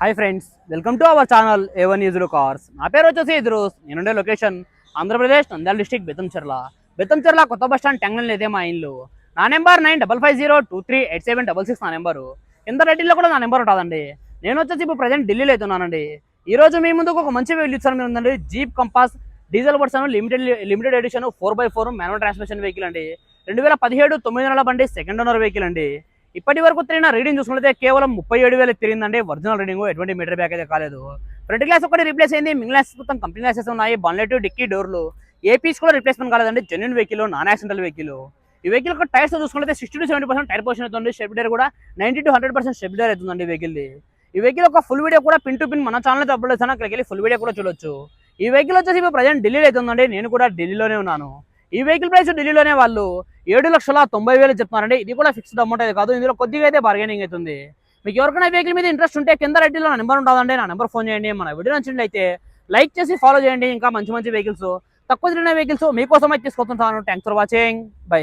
Hi friends welcome to our channel A one ఈజులు cars నా పేరు వచ్చేసి ఇద్రూస్. నేనుండే లొకేషన్ ఆంధ్రప్రదేశ్ నంద్యాల డిస్టిక్ బెత్తంచెర్ల బెత్తంచెర్ల కొత్త బస్ స్టాండ్ టెంగన్ ఇదే మా ఇల్లు. నా number nine double five zero two three eight seven double six నా నెంబరు కింద రెడ్డిలో కూడా నా నెంబర్ ఉంటుందండి నేను వచ్చేసి ఇప్పుడు ప్రజెంట్ ఢిల్లీలో అవుతున్నానండి ఈ రోజు మీ ముందుకు ఒక మంచి వెహికల్ ఇచ్చాను. ఉందండి Jeep Compass diesel version limited limited edition four by four manual transmission vehicle అండి. రెండు వేల పదిహేడు తొమ్మిది నెలల బండి సెకండ్ ఓనర్ వెహికల్ అండి. ఇప్పటి వరకు తిరిగిన రీడింగ్ చూసుకుంటే కేవలం ముప్పై ఏడు వేలు తిరిగిందండి. ఒరిజినల్ రీడింగ్ ఎటువంటి మీటర్ బ్యాక్ అయితే కాలేదు. ఫ్రంట్ గ్లాస్ ఒకటి రీప్లేస్ అయింది. మింగ్లాస్ మొత్తం కంపెనీ గ్లాసెస్ ఉన్నాయి. బన్లెట్ డిక్కీ డోర్లు ఏపీస్ కూడా రీప్లేస్మెంట్ కాలేదండి. Genuine vehicle non accidental vehicle ఈ వెహికల్ ఒక టైర్స్ చూసుకుంటే sixty to seventy percent tyre position అవుతుంది స్టెప్ డైర్ కూడా ninety to hundred percent step tyre అవుతుందండి వెహికల్ది వెహికల్ ఈ వెహికల్ ఒక ఫుల్ వీడియో కూడా పిన్ టు పిన్ మన ఛానల్ అప్లోడ్ చేస్తాను అక్కడికి వెళ్ళి ఫుల్ వీడియో కూడా చూడొచ్చు. ఈ వెహికల్ వచ్చేసి ఇప్పుడు ప్రజెంట్ ఢిల్లీలో అవుతుందండి నేను కూడా ఢిల్లీలోనే ఉన్నాను. ఈ వెహికల్ ప్రైస్ ఢిల్లీలోనే వాళ్ళు ఏడు లక్షల తొంభై వేలు చెప్తున్నారండి. ఇది కూడా ఫిక్స్డ్ అమౌంట్ అయితే కాదు. ఇందులో కొద్దిగా అయితే బార్గెనింగ్ అవుతుంది మీకు ఎవరికైనా వెహికల్ మీద ఇంట్రెస్ట్ ఉంటే కింద రెడ్డిలో నా నెంబర్ ఉంటుందండి నా నెంబర్ ఫోన్ చేయండి. మన వీడియో నచ్చినట్లయితే లైక్ చేసి ఫాలో చేయండి. ఇంకా మంచి మంచి వెహికల్స్ తక్కువ తిరిగిన వెహికల్స్ మీకోసం అయితే తీసుకొస్తుంటాను థ్యాంక్స్ ఫర్ వాచింగ్ బై